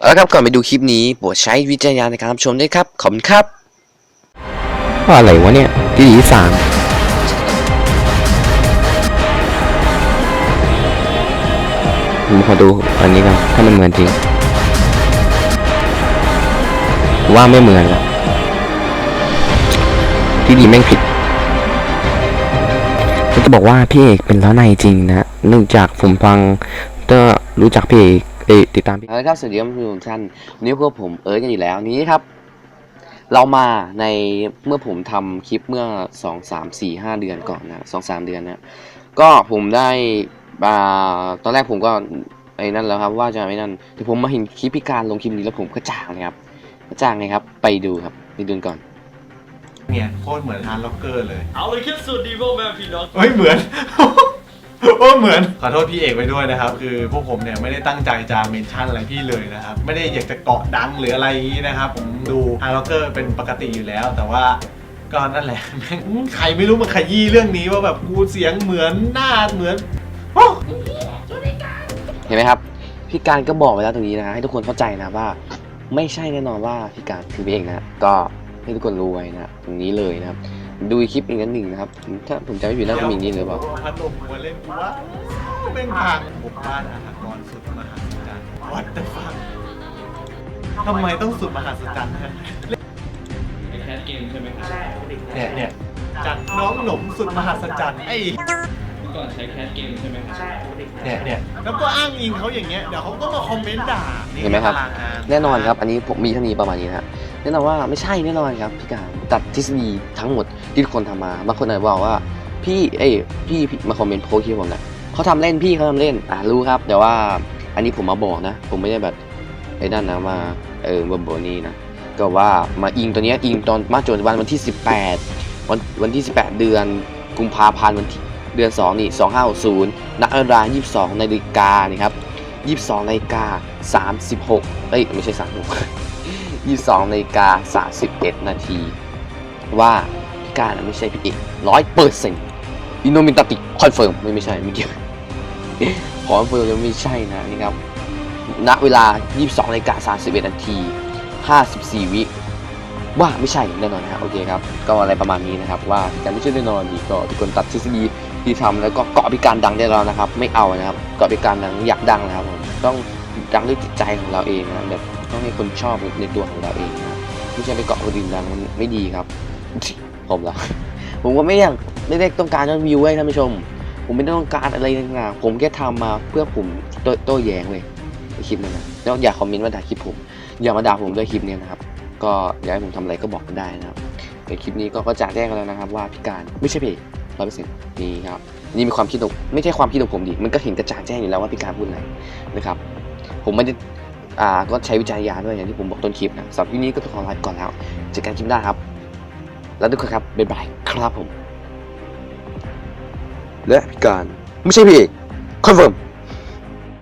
เอาละครับก่อนไปดูคลิปนี้โปรดใช้วิจารณญาณในการรับชมด้วยครับขอบคุณครับว่าอะไรวะเนี่ยที่ดีสามผมขอดูอันนี้กันถ้ามันเหมือนจริง ว่าไม่เหมือนละที่ดีแม่งผิดผมจะบอกว่าพี่เอกเป็นล้อในจริงนะเนื่องจากผมฟังก็รู้จักพี่เอก ติดตามพี่เอาละครับสวัสดีครับทุกท่านวันนี้พวกผมเอิร์ธกันอยู่แล้วนี้ครับ เรามาในเมื่อผมทำคลิปเมื่อสองสามสี่ห้าเดือนก่อนนะสองสามเดือนนะก็ผมได้อ่าตอนแรกผมก็ไอ้นั่นแล้วครับ ว่าจะไม่นั่นแต่ผมมาเห็นคลิปพิการลงคลิปนี้แล้วผมก็จ่างเลยครับกระจ่างเลยครับ ไปดูครับไปดูก่อนเนี่ยโคตรเหมือนฮาร์ดล็อกเกอร์เลย เอาเลยแค่สุดดีพ่อแม่พี่น้องเฮ้ยเหมือน โอ้เหมือน ขอโทษพี่เอกไปด้วยนะครับ คือพวกผมเนี่ยไม่ได้ตั้งใจจะเมนชั่นอะไรพี่เลยนะครับ ไม่ได้อยากจะเกาะดังหรืออะไรอย่างนี้นะครับ ผมดูฮาร์ดล็อกเกอร์เป็นปกติอยู่แล้ว แต่ว่าก็นั่นแหละแม่งใครไม่รู้มันขยี้เรื่องนี้ว่าแบบกูเสียงเหมือนหน้าเหมือนโอ้เห็นไหมครับ พี่การก็บอกไว้แล้วตรงนี้นะให้ทุกคนเข้าใจนะว่า ไม่ใช่แน่นอนว่าพี่การคือพี่เอกนะ ก็ให้ทุกคนรู้ไว้นะตรงนี้เลยนะครับ ดูคลิปอีกนิดหนึ่งนะครับถ้าผมจำไม่ผิดน่าจะมีอย่างนี้หรือเปล่าพัดลมหัวเล่นกูว่าเป็นทางบุกบ้านอาหารกรสุดมหัศจรรย์ What the fuck ทำไมต้องสุดมหัศจรรย์ฮะไอแคสเกมใช่ไหมครับเนี่ยเนี่ยจัดน้องหนมสุดมหัศจรรย์ไอ้เมื่อ ก่อนใช้แคสเกมใช่ไหมครับเนี่ยเนี่ยแล้วก็อ้างอิงเขาอย่างเงี้ย เดี๋ยวเขาก็มาคอมเมนต์ด่าเห็นไหมครับพลังงาแน่นอนครับ อันนี้ผมมีเท่านี้ประมาณนี้นะฮะแน่นอนว่าไม่ใช่แน่นอนครับพี่การตัดทฤษฎีทั้งหมดที่ทุกคนทำมาบางคนอาจจะบอกว่าพี่เอ้ยพี่พี่มาคอมเมนต์โพสต์ที่ผมนะเขาทำเล่นพี่เขาทำเล่นอ่ารู้ครับ แต่ว่าอันนี้ผมมาบอกนะ ผมไม่ได้แบบไอ้นั่นนะมาเออมาบอกนี่นะก็ว่ามาอิงตัวเนี้ยอิงตอนมาจนวันวันที่ 18 วันวันที่ 18 เดือนกุมภาพันธ์วันที่ เดือน 2 นี่ 2560นักเวลา22นาฬิกานี่ครับ22นาฬิกา36เอ้ยไม่ใช่ 36 22นาฬิกา31 นาที ว่าพี่การไม่ใช่พี่เอกร้อยเปอร์เซ็นต์อินโนมินตติคอนเฟิร์มไม่ไม่ใช่ไม่เกี่ยวคอนเฟิร์มยังไม่ใช่นะนี่ครับณเวลา 22นาฬิกา31 นาที 54 วิว่าไม่ใช่แน่นอนนะโอเคครับ ก็อะไรประมาณนี้นะครับ ว่าพิการไม่ใช่แน่นอนดีก็ทุกคนตัดทฤษฎี ที่ทำแล้วก็เกาะพิการดังได้แล้วนะครับ ไม่เอานะครับเกาะพิการดังอยากดังนะครับผมต้องดังด้วยจิตใจของเราเองนะแบบต้องให้คนชอบในตัวของเราเองนะไม่ใช่ไปเกาะคนอื่นดังมันไม่ดีครับ ผมเหรอผมก็ไม่อยากไม่ได้ต้องการยอดวิวไว้ท่านผู้ชม ผมไม่ได้ต้องการอะไรต่างๆผมแค่ทำมาเพื่อผมโต้โต้แย้งเลยในคลิปนั้นนะแล้วอย่าคอมเมนต์มาด่าคลิปผม อย่ามาด่าผมด้วยคลิปเนี้ยนะครับ ก็อยากให้ผมทำอะไรก็บอกกันได้นะครับในคลิปนี้ก็ก็จะแจ้งกันแล้วนะครับ ว่าพิการไม่ใช่เพจ ร้อยเปอร์เซ็นต์นี่ครับนี่มีความคิดของไม่ใช่ความคิดของผมดิมันก็เห็นกระจ่างแจ้งอยู่แล้วว่าพิการพูดอะไรนะครับ ผมไม่ได้อ่าก็ใช้วิจัยยาด้วยอย่างที่ผมบอกต้นคลิปนะสำหรับที่นี้ก็ต้องขอลาไปก่อนแล้วเจอกันคลิปหน้าครับ แล้วทุกคนครับบ๊ายบายครับผมและพิการไม่ใช่พี่เอกคอนเฟิร์ม